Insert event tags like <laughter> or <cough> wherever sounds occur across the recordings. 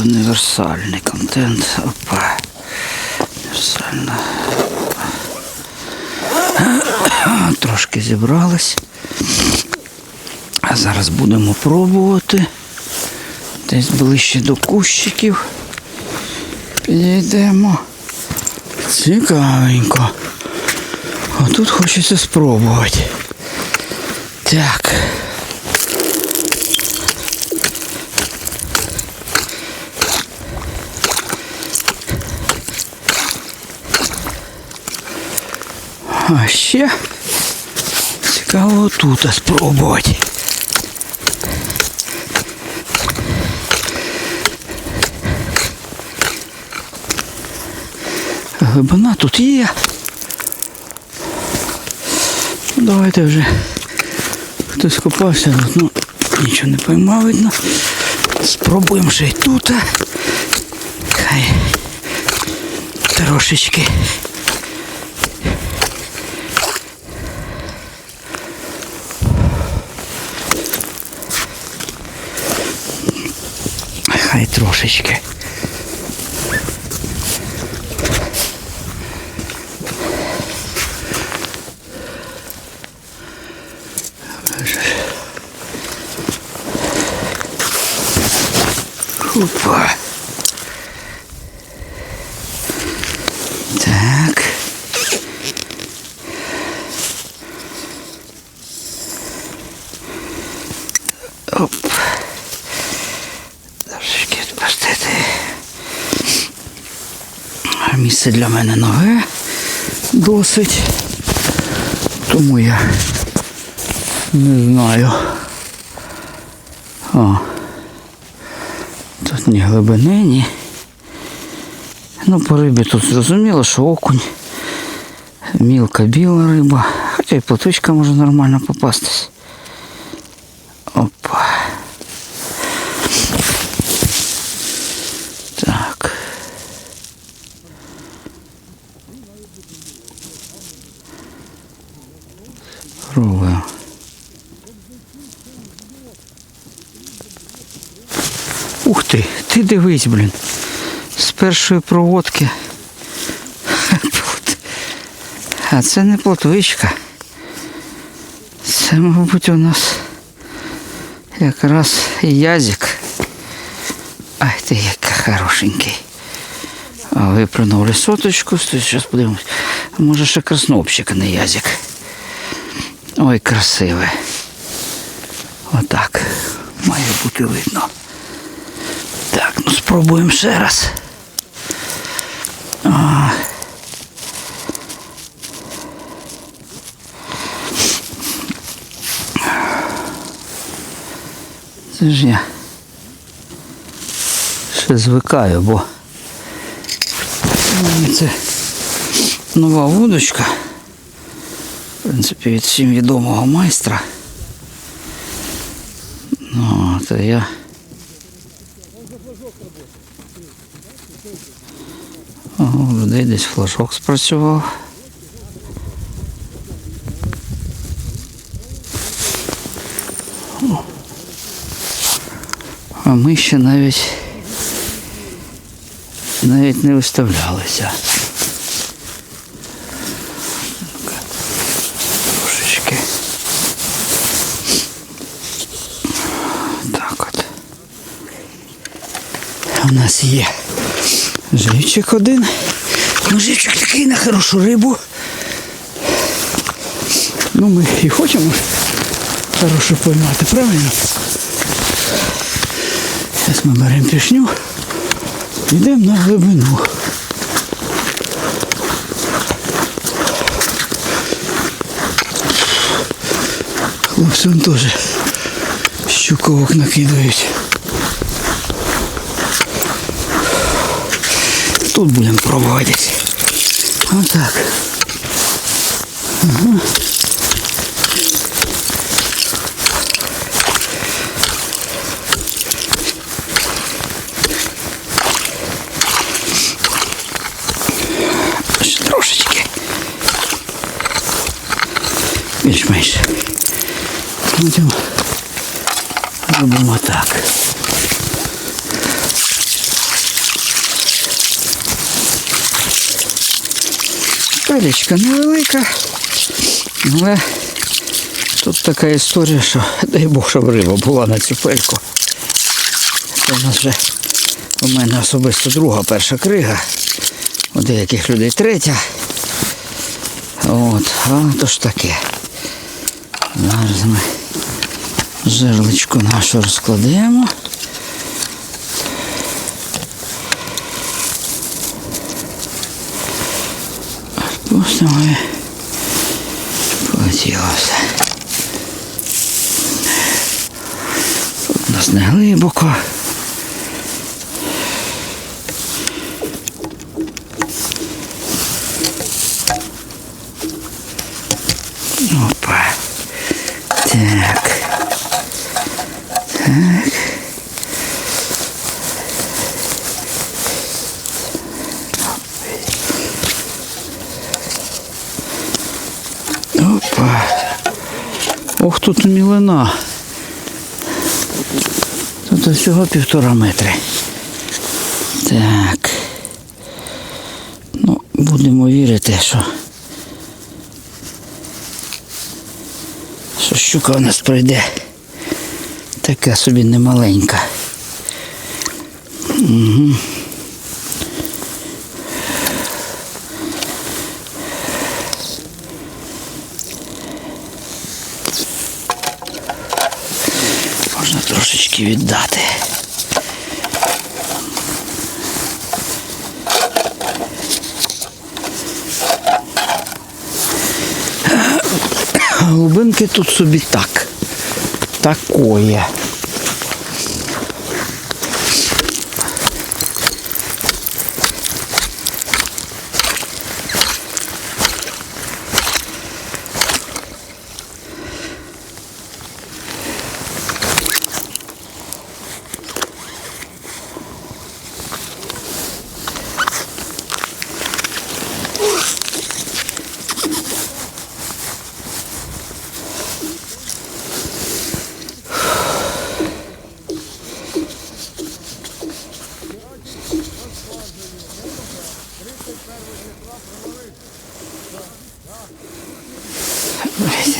універсальний контент. Опа. Універсальна. Трошки зібрались. А зараз будемо пробувати. Десь ближче до кущиків. Підійдемо. Цікавенько. А тут хочеться спробувати. Так. А ще цікаво тут спробувати. Глибина тут є. Ну, Давайте вже хтось копався, ну нічого не поймав, видно. Спробуємо ще й тут. Хай трошечки. Хай трошечки. Опа. Місце для мене нове досить. Тому я не знаю. О. Тут ні глибини, ні. Ну, по рибі тут зрозуміло, що окунь, мілка біла риба, хоча й плотичка може нормально попастись. Пробуємо. Ух ти, ти дивись, блін. З першої проводки. А це не плотвичка. Це, мабуть, у нас якраз язик. Ай ти який хорошенький. А випрыгнув соточку, зараз подивимось. Може ще краснопчик, а не язик. Ой, красиве. Отак. Має бути видно. Так, ну спробуємо ще раз. А. Це ж я ще звикаю, бо це нова вудочка. В принципі, від всім відомого майстра. Ну, то я О, у людей десь флажок спрацював. А ми ще навіть навіть не виставлялися. Ну-ка, Трошечки. Так от. У нас є. Живчик один. Живчик такий на хорошу рибу. Ну, ми і хочемо хорошу поймати, правильно? Зараз ми беремо пішню, йдемо на глибину. Хлопці теж щуковок накидають. Тут будемо пробувати. Отак. Ага. Ще трошечки. Більш-менш. Потім робимо так. Пелічка невелика, але тут така історія, що дай Бог, щоб риба була на цю пельку. Це у нас вже у мене особисто друга перша крига. У деяких людей третя. От, а то ж таке. Зараз ми жерличку нашу розкладемо. Полетіло все. Тут у нас не глибоко. Опа. Так. Так. Опа. Мілина. Тут всього півтора метри. Так. Ну, будемо вірити, що. Що щука у нас пройде. Така собі немаленька. Угу. Можна трошечки віддати. Глубинки тут собі так. Такое. Gracias.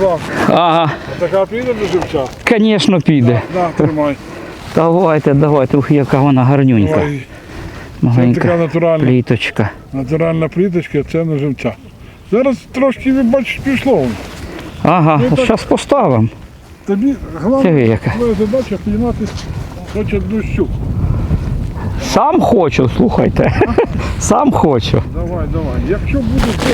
Руслан, Ага, така піде до живча? звісно, піде. На, тримай. Давайте, давайте. Ух, яка вона гарнюнька. Ой, це така натуральна, пліточка. натуральна пліточка, це на живча. Зараз трошки, ви бачиш, пішло. Ага, Ну, так- зараз поставимо. Тобі ви твоя задача піймати хоч одну щуку. Сам хочу, слухайте. Сам хочу. Давай, давай. Якщо буде це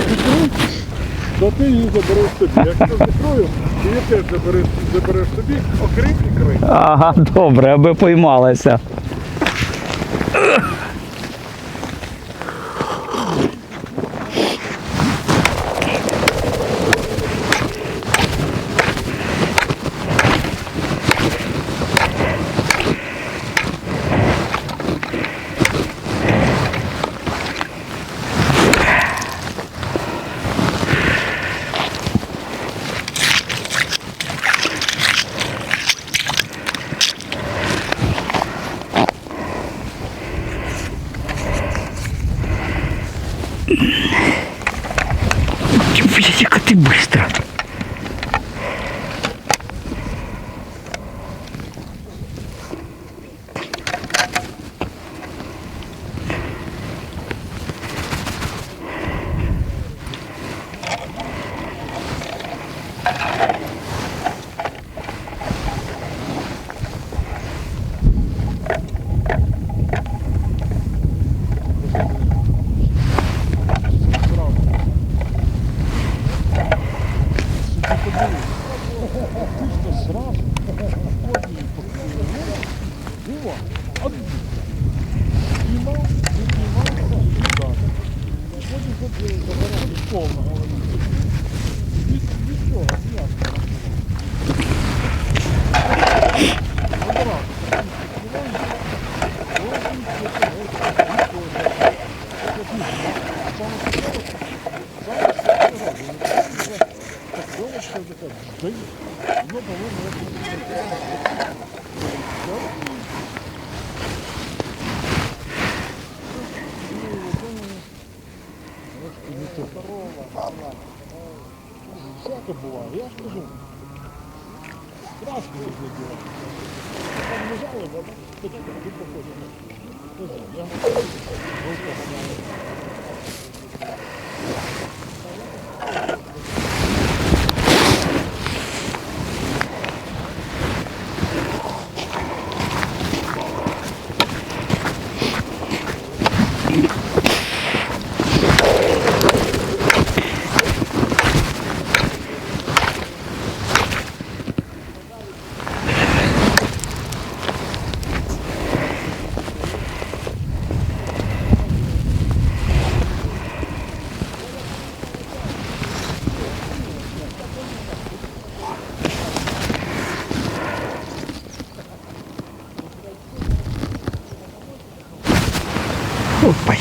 то ти її забереш собі. Якщо закрою, то її теж забереш, забереш собі, окрім ікри. Ага, добре, аби поймалася. Блядь, яка ти быстро.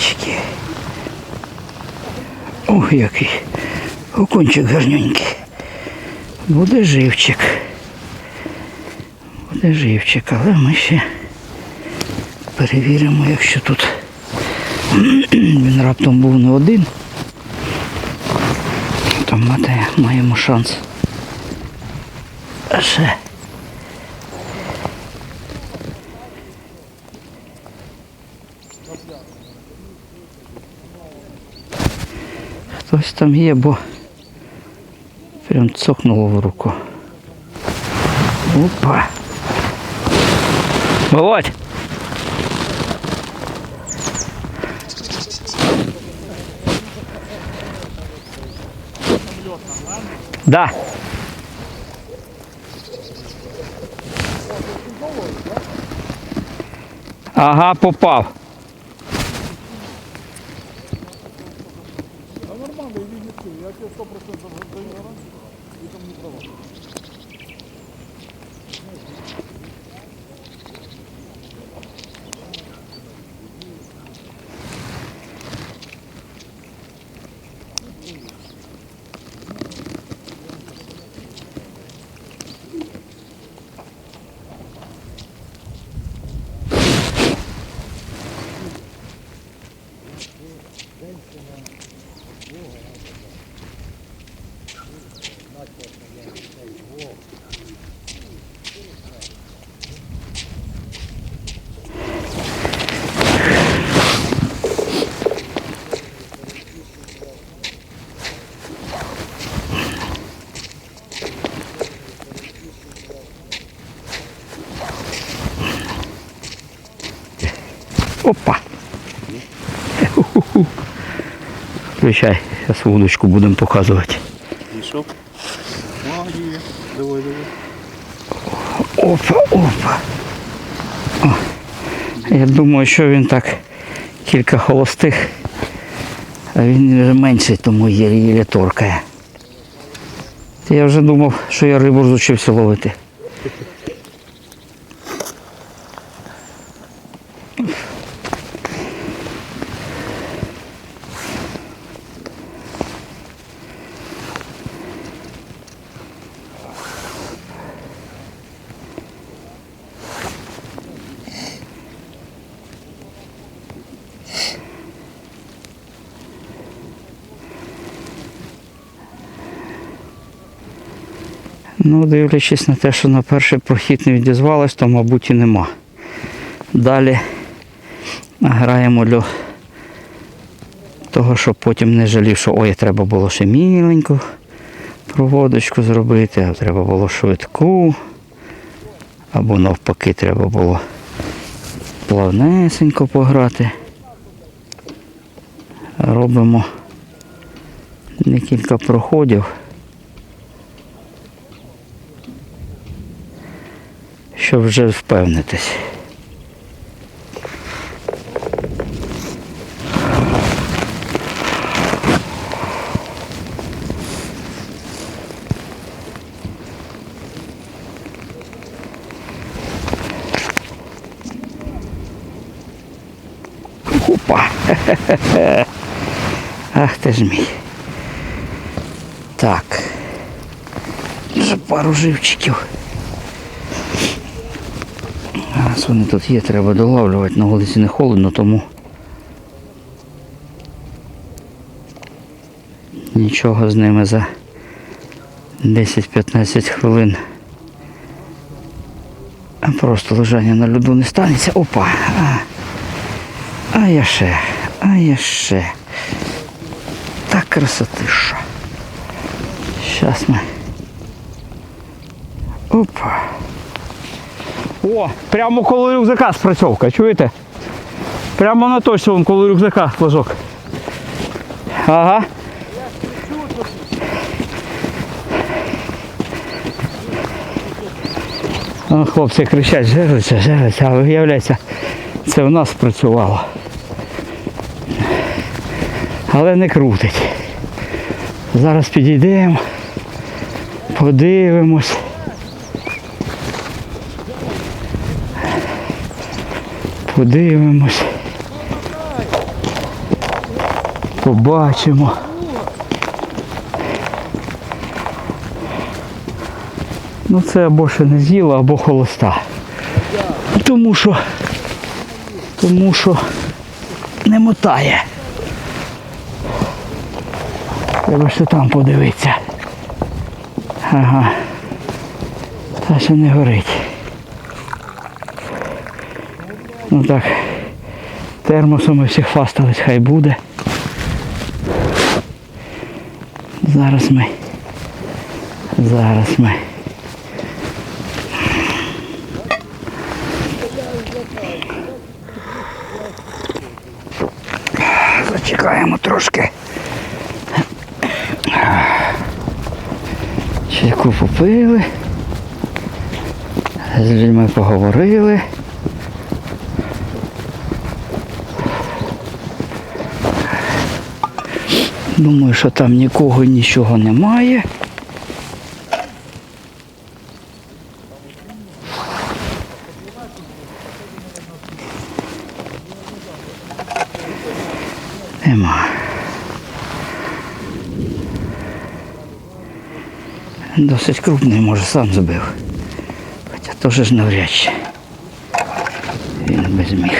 Опачки. Ох, який. Окунчик гарненький. Буде живчик. Буде живчик, але ми ще перевіримо, якщо тут <clears throat> він раптом був не один, то мати, маємо шанс. Ще. Хтось там є, бо прям цокнуло в руку. Опа. Володь! Да. Ага, попав. Опа. Включай, зараз вудочку будемо показувати. Пішов. Давай, давай. Опа, опа. О, я думаю, що він так кілька холостих, а він вже менший, тому єлі-єлі торкає. Я вже думав, що я рибу розучився ловити. Ну, дивлячись на те, що на перший прохід не відізвалось, то, мабуть, і нема. Далі граємо для того, щоб потім не жалів, що ой, треба було ще міленько проводочку зробити, а треба було швидку. Або навпаки треба було плавнесенько пограти. Робимо декілька проходів. Щоб вже впевнитись. Опа! <laughs> Ах ти ж мій. Так. Вже пару живчиків. Раз вони тут є, треба долавлювати. На вулиці не холодно, тому нічого з ними за 10-15 хвилин. Просто лежання на льоду не станеться. Опа! А, а я ще, а я ще. Так красотиша. Щас ми. Опа. О, прямо коло рюкзака спрацьовка, чуєте? Прямо на точно вон коло рюкзака флажок. Ага. О, хлопці кричать, жерлиця, жерлиця, а виявляється, це в нас спрацювало. Але не крутить. Зараз підійдемо, подивимось. Подивимось. Побачимо. Ну це або ще не з'їла, або холоста. Тому що, тому що не мотає. Треба ще там подивитися. Ага. Та ще не горить. Ну так. Термосом ми всіх фастались, хай буде. Зараз ми. Зараз ми. Зачекаємо трошки. Чайку попили. З людьми поговорили. Думаю, що там нікого нічого немає. Нема. Досить крупний, може, сам збив. Хоча теж навряд чи. Він би зміг.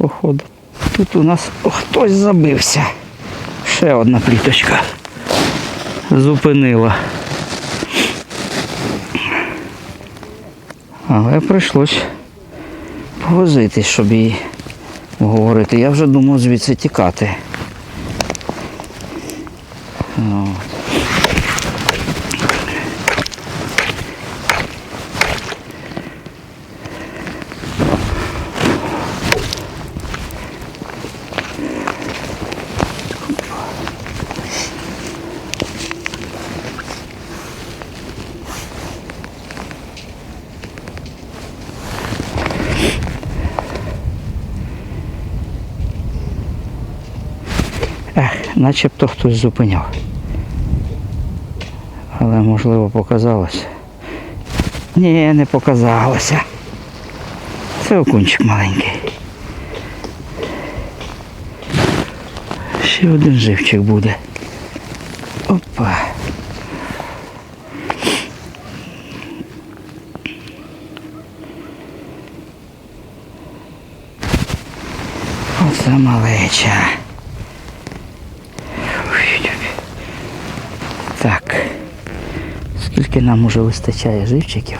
Походу. Тут у нас хтось забився. Ще одна пліточка. Зупинила. Але прийшлось повозитись, щоб її говорити. Я вже думав звідси тікати. От. Начебто хтось зупиняв. Але можливо показалося. Ні, не показалося. Це окунчик маленький. Ще один живчик буде. Опа. Оце малеча. Так. Скільки нам уже вистачає живчиків,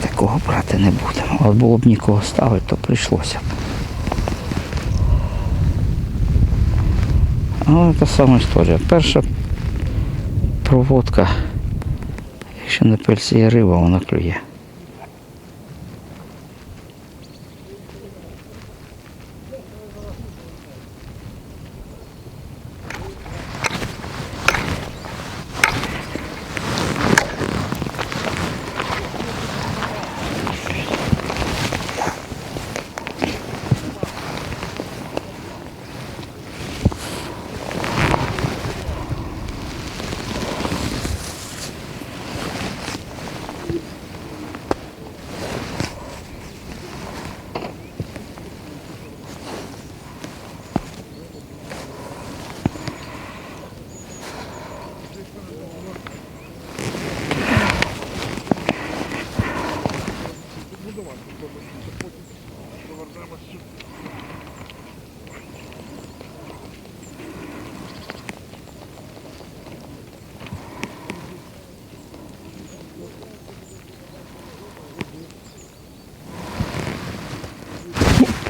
такого брати не будемо. От було б нікого ставити, то прийшлося б. Але та сама історія. Перша проводка, якщо на пельці є риба, вона клює.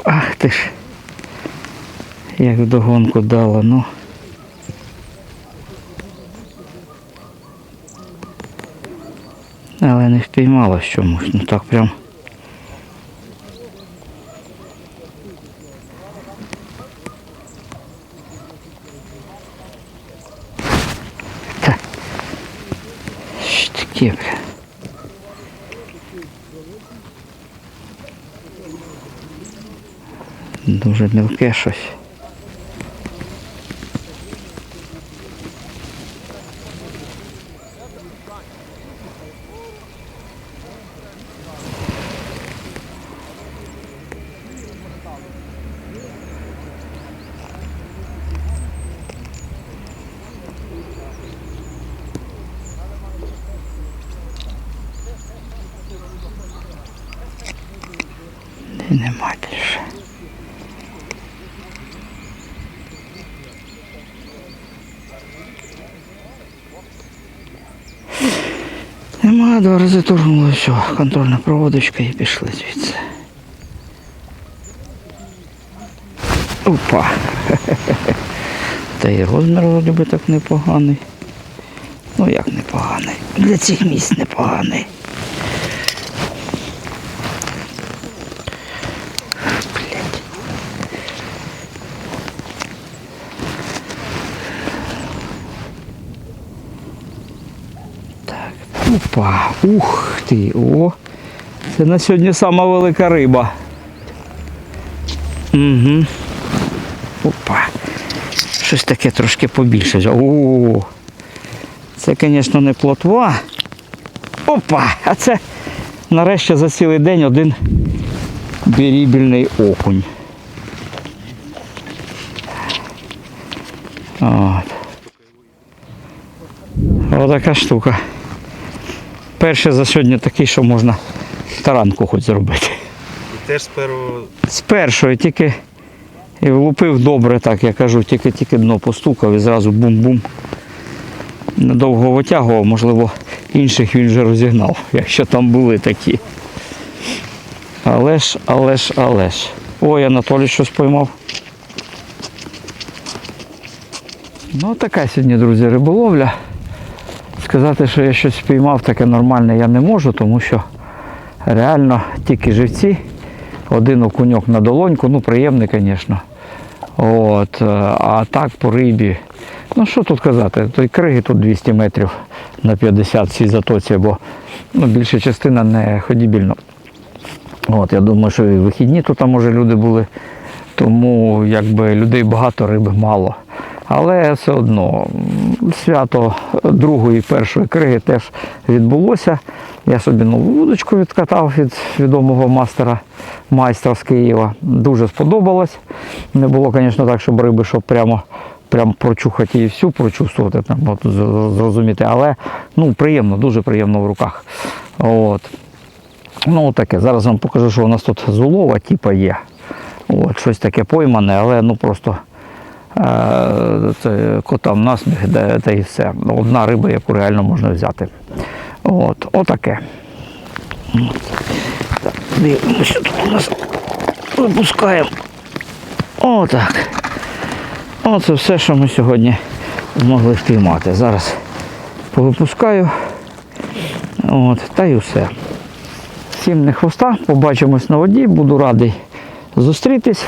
Ах ти ж. Як вдогонку дала, ну. Але не впіймала чомусь, ну так прям. Та. Дуже мілке щось. Нема більше. Нема, два рази торгнули, все, контрольна проводочка і пішли звідси. Опа. <laughs> Та і розмір вроді би так непоганий. Ну як непоганий? Для цих місць непоганий. Опа. Ух ти. О. Це на сьогодні сама велика риба. Угу. Опа. Щось таке трошки побільше. О. Це, звісно, не плотва. Опа! А це нарешті за цілий день один бірібільний окунь. От. Отака штука. Перший за сьогодні такий, що можна таранку хоч зробити. І теж сперу З першої тільки і влупив добре, так я кажу, тільки тільки дно постукав і зразу бум-бум. Недовго витягував, можливо, інших він вже розігнав, <laughs> якщо там були такі. Але ж, але ж, але ж. Ой, Анатолій щось поймав. Ну, така сьогодні, друзі, риболовля. Сказати, що я щось спіймав таке нормальне, я не можу, тому що реально тільки живці, один окуньок на долоньку, ну приємний, звісно. От, е, а так по рибі. Ну що тут казати, той криги тут 200 метрів на 50 в затоці, бо ну, більша частина не ходібільна. От, я думаю, що і вихідні тут може люди були, тому якби людей багато, риби мало. Але все одно свято другої, першої криги теж відбулося. Я собі нову вудочку відкатав від відомого мастера майстра з Києва. Дуже сподобалось. Не було, звісно, так, щоб риби, щоб прямо, прямо прочухати її всю, прочувствувати, там, от, зрозуміти. Але ну, приємно, дуже приємно в руках. От. Ну, таке. Зараз вам покажу, що у нас тут з улова типа є. От, щось таке поймане, але ну просто це котам насміх, де, та і все. Одна риба, яку реально можна взяти. От, отаке. Що тут у нас випускаємо. Отак. Оце все, що ми сьогодні змогли впіймати. Зараз повипускаю. От, та й все. Всім не хвоста, побачимось на воді, буду радий зустрітись.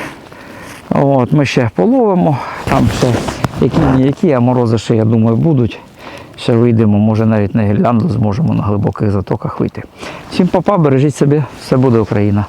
От, ми ще половимо, там ще які які, а морози ще, я думаю, будуть. Ще вийдемо, може навіть на гірлянду зможемо на глибоких затоках вийти. Всім папа, бережіть себе, все буде Україна.